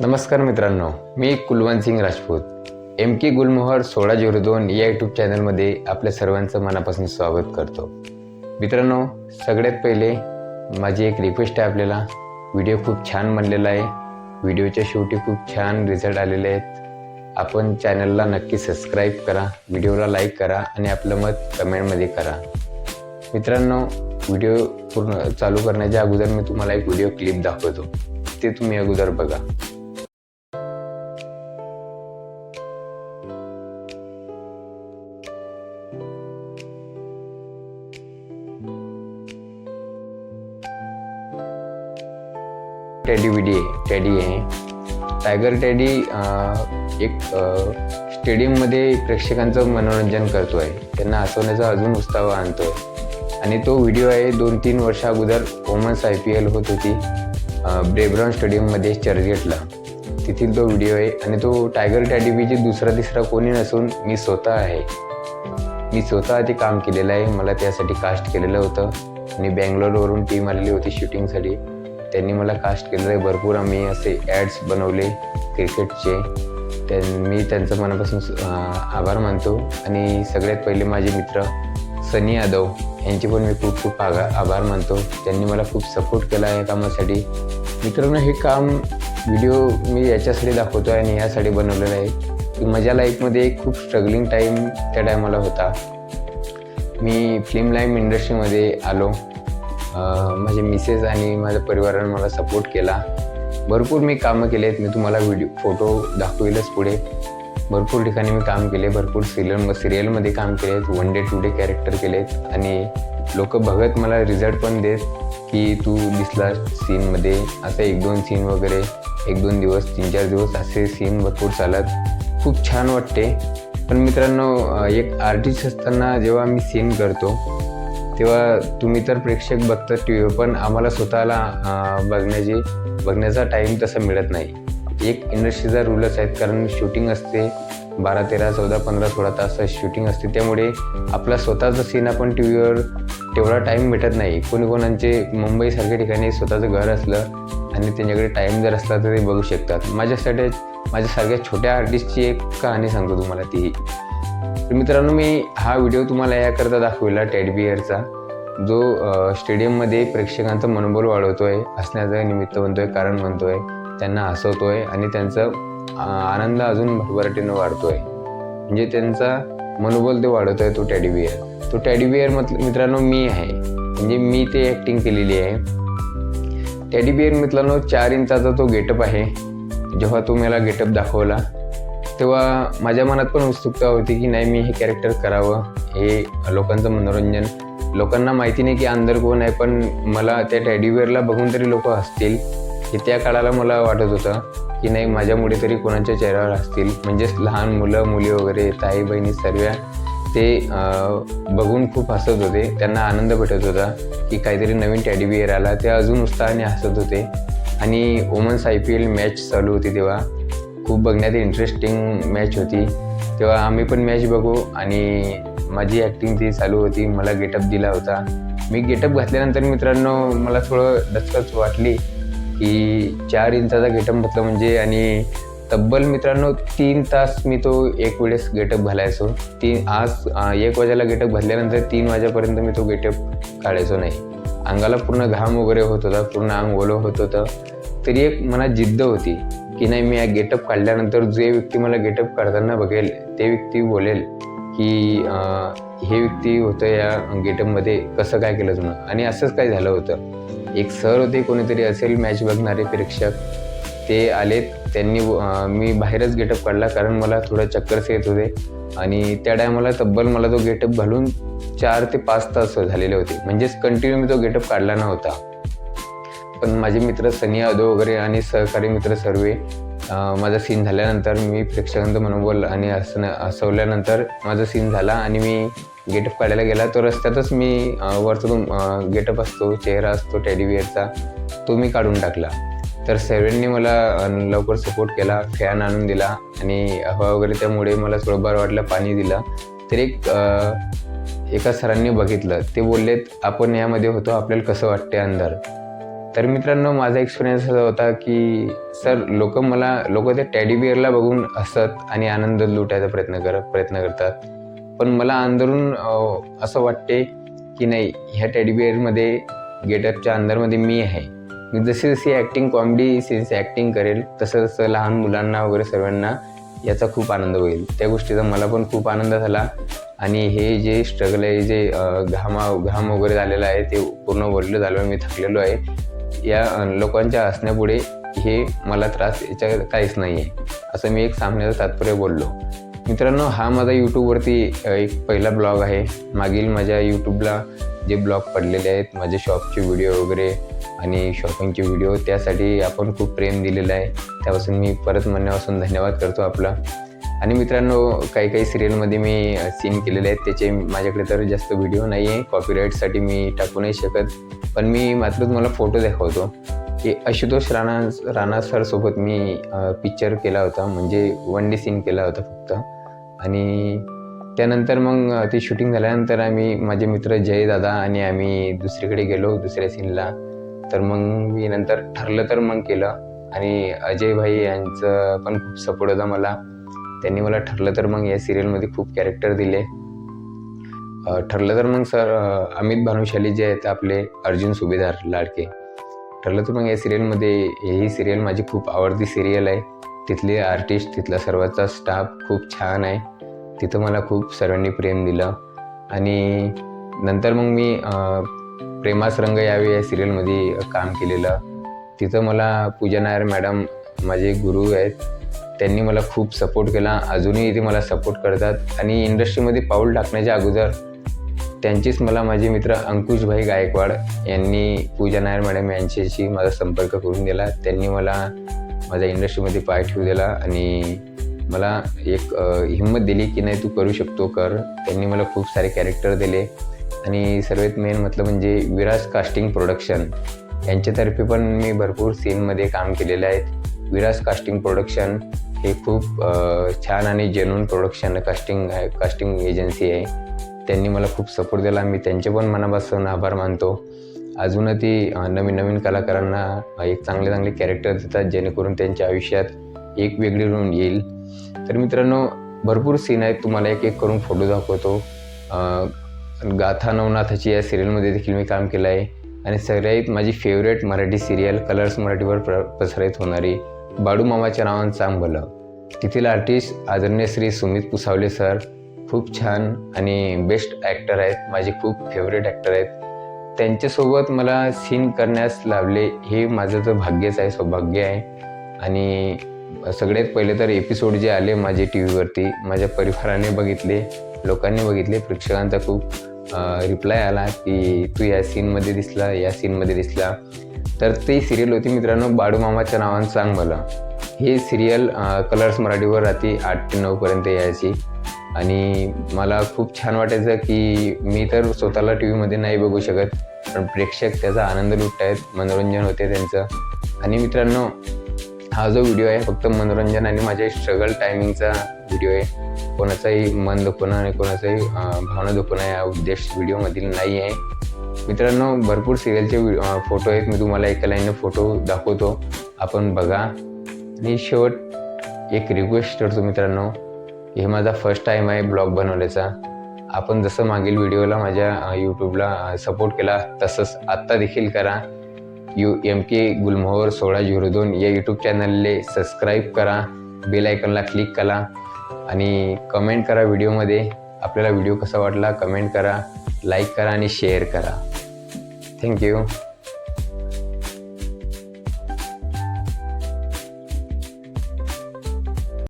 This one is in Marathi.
नमस्कार मित्रांनो मी कुलवंत सिंग राजपूत. एम के गुलमोहर सोळा झिरो दोन या यूट्यूब चॅनलमध्ये आपल्या सर्वांचं मनापासून स्वागत करतो. मित्रांनो सगळ्यात पहिले माझी एक रिक्वेस्ट आहे आपल्याला. व्हिडिओ खूप छान बनलेला आहे. व्हिडिओच्या शेवटी खूप छान रिझल्ट आलेले आहेत. आपण चॅनलला नक्की सबस्क्राईब करा व्हिडिओला लाईक करा आणि आपलं मत कमेंटमध्ये करा. मित्रांनो व्हिडिओ पूर्ण चालू करण्याच्या अगोदर मी तुम्हाला एक व्हिडिओ क्लिप दाखवतो. ते तुम्ही अगोदर बघा. टेडी विडी आहे. टेडी आहे. टायगर टेडी एक स्टेडियममध्ये प्रेक्षकांचं मनोरंजन करतो आहे त्यांना हसवण्याचा अजून उत्साह आणतो आहे आणि तो व्हिडिओ आहे दोन तीन वर्षा अगोदर आय पी एल होत होती. ब्रेब्रॉन स्टेडियममध्ये चर्चगेटला. तिथील तो व्हिडिओ आहे आणि तो टायगर टॅडीबीची दुसरा तिसरा कोणी नसून मी स्वतः आहे. मी स्वतः ते काम केलेलं आहे. मला त्यासाठी कास्ट केलेलं होतं. आणि बँगलोरवरून टीम आलेली होती शूटिंगसाठी त्यांनी मला कास्ट केलेलं आहे भरपूर आम्ही असे ॲड्स बनवले क्रिकेटचे त्यां मी त्यांचं मनापासून आभार मानतो. आणि सगळ्यात पहिले माझे मित्र सनी यादव यांचे पण मी खूप खूप आगा आभार मानतो. त्यांनी मला खूप सपोर्ट केला या कामासाठी. मित्रांनो हे काम व्हिडिओ मी याच्यासाठी दाखवतो आहे आणि यासाठी बनवलेलं आहे. की माझ्या लाईफमध्ये एक खूप स्ट्रगलिंग टाईम त्या टायमाला होता. मी फिल्म लाईम इंडस्ट्रीमध्ये आलो. माझे मिसेस आणि माझ्या परिवाराने मला सपोर्ट केला. भरपूर मी कामं केले आहेत. मी तुम्हाला व्हिडिओ फोटो दाखवेलच पुढे. भरपूर ठिकाणी मी काम केले. भरपूर सिरियल सिरियलमध्ये काम केले आहेत. One day two day character केले आहेत. आणि लोक बघत मला रिझल्ट पण देत की तू दिसला सीनमध्ये असं एक दोन सीन वगैरे एक दोन दिवस तीन चार दिवस असे सीन भरपूर चालत. खूप छान वाटते. पण मित्रांनो एक आर्टिस्ट असताना जेव्हा मी सीन करतो तेव्हा तुम्ही तर प्रेक्षक बघता टी व्हीवर पण आम्हाला स्वतःला बघण्याची बघण्याचा टाईम तसा मिळत नाही. एक इंडस्ट्रीचा रूलच आहेत कारण शूटिंग असते बारा तेरा चौदा पंधरा सोळा तास शूटिंग असते. त्यामुळे आपला स्वतःचा सीन आपण टी व्हीवर तेवढा टाईम भेटत नाही. कोणी कोणाचे मुंबईसारख्या ठिकाणी स्वतःचं घर असलं आणि त्यांच्याकडे टाईम जर असला तर ते बघू शकतात. माझ्यासाठी माझ्यासारख्या छोट्या आर्टिस्टची एक कहाणी सांगतो तुम्हाला ती तर मित्रांनो मी हा व्हिडिओ तुम्हाला याकरता दाखविला टेडबिअरचा जो स्टेडियममध्ये प्रेक्षकांचं मनोबल वाढवतोय हसण्याचं निमित्त बनतोय कारण बनतोय त्यांना हसवतोय आणि त्यांचं आनंद अजून भरभराटीनं वाढतोय. म्हणजे त्यांचा मनोबल ते वाढवतोय तो टेडीबिअर तो टेडीबिअर मत मित्रांनो मी आहे. म्हणजे मी ते ॲक्टिंग केलेली आहे. टेडीबिअर मित्रांनो चार इंचाचा तो गेटअप आहे. जेव्हा तो मला गेटअप दाखवला तेव्हा माझ्या मनात पण उत्सुकता होती की नाही मी हे कॅरेक्टर करावं. हे लोकांचं मनोरंजन. लोकांना माहिती नाही की अंदर कोण आहे पण मला त्या टॅडीवेअरला बघून तरी लोक हसतील. हे त्या काळाला मला वाटत होतं की नाही माझ्यामुळे तरी कोणाच्या चेहऱ्यावर असतील म्हणजेच लहान मुलं मुली वगैरे ताई बहिणी सर्व ते बघून खूप हसत होते. त्यांना आनंद भेटत होता की काहीतरी नवीन टॅडी बिअर आला. ते अजून उत्साहाने हसत होते. आणि women's I P L match चालू होती तेव्हा. खूप बघण्यात इंटरेस्टिंग मॅच होती. तेव्हा आम्ही पण मॅच बघू आणि माझी ॲक्टिंग ती चालू होती मला गेटअप दिला होता. मी गेटअप घातल्यानंतर मित्रांनो मला थोडं डचकच वाटली की चार इंचाचा गेटअप घातला म्हणजे आणि तब्बल मित्रांनो तीन तास मी तो एक वेळेस गेटअप घालायचो. तीन आज एक वाजायला गेटअप घातल्यानंतर तीन वाजेपर्यंत मी तो गेटअप काढायचो नाही. अंगाला पूर्ण घाम वगैरे होत होता पूर्ण अंग ओलं होत होतं. तरी एक मनात जिद्द होती. की नाही मी या गेटअप काढल्यानंतर जे व्यक्ती मला गेटअप काढताना बघेल ते व्यक्ती बोलेल की हे व्यक्ती होतं या गेटअपमध्ये कसं काय केलं तुम्हाला आणि असंच काय झालं होतं. एक सर होते कोणीतरी असेल मॅच बघणारे प्रेक्षक ते आलेत त्यांनी मी बाहेरच गेटअप काढला कारण मला थोडं चक्करच येत होते. आणि त्या टायमाला तब्बल मला तो गेटअप घालून चार ते पाच तास झालेले होते. म्हणजेच कंटिन्यू मी तो गेटअप काढला नव्हता. पण माझे मित्र सनी यादव वगैरे आणि सहकारी मित्र सर्व माझा सीन झाल्यानंतर मी प्रेक्षकांचं मनोबल आणि हसणं हसवल्यानंतर माझा सीन झाला आणि मी गेटअप काढायला गेला. तो रस्त्यातच मी वरचा तो गेटअप असतो चेहरा असतो टेडीबिअरचा तो मी काढून टाकला. तर सर्वांनी मला लवकर सपोर्ट केला फॅन आणून दिला आणि हवा वगैरे त्यामुळे मला थोडं बरं वाटलं पाणी दिलं. तर एक एका सरांनी बघितलं. ते बोललेत आपण यामध्ये होतो आपल्याला कसं वाटते अंदर तर मित्रांनो माझा एक्सपिरियन्स असा होता की सर लोक मला लोक त्या टॅडी बिअरला बघून हसत आणि आनंद लुटायचा प्रयत्न कर प्रयत्न करतात. पण मला अंदरून असं वाटते की नाही ह्या टॅडी बिअरमध्ये गेटअपच्या अंदरमध्ये मी आहे. मी जशी जशी ॲक्टिंग कॉमेडी सीन्स ॲक्टिंग करेल तसं तसं लहान मुलांना वगैरे सर्वांना याचा खूप आनंद होईल. त्या गोष्टीचा मला पण खूप आनंद झाला. आणि हे जे स्ट्रगल आहे जे घामा घाम वगैरे झालेलं आहे ते पूर्ण वडलं झालं मी थकलेलो आहे. या लोकांच्या हसण्यापुढे हे मला त्रास याच्या काहीच नाही आहे असं मी एक सामन्याचं तात्पर्य बोललो. मित्रांनो हा माझा यूट्यूबवरती एक पहिला ब्लॉग आहे. मागील माझ्या यूट्यूबला जे ब्लॉग पडलेले आहेत माझे शॉपचे व्हिडिओ वगैरे आणि शॉपिंगचे व्हिडिओ त्यासाठी आपण खूप प्रेम दिलेलं आहे. त्यापासून मी परत म्हणण्यापासून धन्यवाद करतो आपला. आणि मित्रांनो काही काही सिरियलमध्ये मी सीन केलेले आहेत. त्याचे माझ्याकडे तर जास्त व्हिडिओ नाही आहे कॉपीराईटसाठी मी टाकू नाही शकत. पण मी मात्र तुम्हाला फोटो दाखवतो की आशुतोष राणा राणा सरसोबत मी पिक्चर केला होता. म्हणजे वन डे सीन केला होता फक्त. आणि त्यानंतर मग ते ती शूटिंग झाल्यानंतर आम्ही माझे मित्र जय दादा आणि आम्ही दुसरीकडे गेलो दुसऱ्या सीनला तर मग मी नंतर ठरलं तर मग केलं. आणि अजय भाई यांचं पण खूप सपोर्ट होता मला. त्यांनी मला ठरलं तर मग या सिरियलमध्ये खूप कॅरेक्टर दिले. ठरलं तर मग सर अमित भानुशाली जे आहेत आपले अर्जुन सुभेदार लाडके. ठरलं तर मग या सिरियलमध्ये ही सिरियल माझी खूप आवडती सिरियल आहे. तिथले आर्टिस्ट तिथला सर्वांचा स्टाफ खूप छान आहे. तिथं मला खूप सर्वांनी प्रेम दिलं. आणि नंतर मग मी प्रेमास रंग यावे या सिरियलमध्ये काम केलेलं. तिथं मला पूजा नायर मॅडम माझे गुरु आहेत. त्यांनी मला खूप सपोर्ट केला. अजूनही ते मला सपोर्ट करतात. आणि इंडस्ट्रीमध्ये पाऊल टाकण्याच्या अगोदर त्यांचीच मला माझे मित्र अंकुशभाई गायकवाड यांनी पूजा नायर मॅडम यांच्याशी माझा संपर्क करून दिला. त्यांनी मला माझ्या इंडस्ट्रीमध्ये पाय ठेवू दिला आणि मला एक हिंमत दिली की नाही तू करू शकतो कर. त्यांनी मला खूप सारे कॅरेक्टर दिले. आणि सर्वात मेन म्हटलं म्हणजे विराज कास्टिंग प्रोडक्शन यांच्यातर्फे पण मी भरपूर सीनमध्ये काम केलेलं आहे. विराज कास्टिंग प्रोडक्शन हे खूप छान आणि जेन्युन प्रोडक्शन कास्टिंग आहे कास्टिंग एजन्सी आहे. त्यांनी मला खूप सपोर्ट दिला. मी त्यांचे पण मनापासून आभार मानतो. अजून ती नवीन नवीन कलाकारांना एक चांगले चांगले कॅरेक्टर देतात जेणेकरून त्यांच्या आयुष्यात एक वेगळी रूम येईल. तर मित्रांनो भरपूर सीन आहेत. तुम्हाला एक एक करून फोटो दाखवतो. गाथा नवनाथाची या सिरियलमध्ये देखील मी काम केलं आहे आणि सगळ्यात माझी फेवरेट मराठी सिरियल कलर्स मराठीवर प्र प्रसारित होणारी बाडू मामाच्या नावानं सांग भलं तिथील आर्टिस्ट आदरणीय श्री सुमित पुसावले सर खूप छान आणि बेस्ट ॲक्टर आहेत. माझे खूप फेवरेट ॲक्टर आहेत. त्यांच्यासोबत मला सीन करण्यास लावले हे माझं तर भाग्यच आहे सौभाग्य आहे. आणि सगळ्यात पहिले तर एपिसोड जे आले माझे टी व्हीवरती माझ्या परिवाराने बघितले लोकांनी बघितले प्रेक्षकांचा खूप. रिप्लाय आला की तू या सीनमध्ये दिसला या सीनमध्ये दिसला. तर ती सिरियल होती मित्रांनो बाडू मामाच्या नावानं सांग मला. हे सिरियल कलर्स मराठीवर राहते आठ ते नऊपर्यंत यायची. आणि मला खूप छान वाटायचं की मी तर स्वतःला टी व्हीमध्ये नाही बघू शकत पण प्रेक्षक त्याचा आनंद लुटत आहेत मनोरंजन होते त्यांचं. आणि मित्रांनो हा जो व्हिडिओ आहे फक्त मनोरंजन आणि माझ्या स्ट्रगल टायमिंगचा व्हिडिओ आहे. कोणाचाही मन दुखणं आणि कोणाचाही भावना दुखणं या उद्देश व्हिडिओमधील नाही आहे. मित्रांनो भरपूर सिरियलचे फोटो आहेत. मी तुम्हाला एका लाईनने फोटो दाखवतो. आपण बघा. आणि शेवट एक रिक्वेस्ट करतो मित्रांनो. हे माझा फर्स्ट टाईम आहे ब्लॉग बनवण्याचा. आपण जसं मागील व्हिडिओला माझ्या यूट्यूबला सपोर्ट केला तसंच आत्ता देखील करा. यू एम के गुलमोहर सोळा झिरो दोन या यूट्यूब चॅनलले सबस्क्राईब करा बेल आयकनला क्लिक करा आणि कमेंट करा व्हिडिओमध्ये आपल्याला व्हिडिओ कसा वाटला कमेंट करा लाईक करा आणि शेअर करा. थँक्यू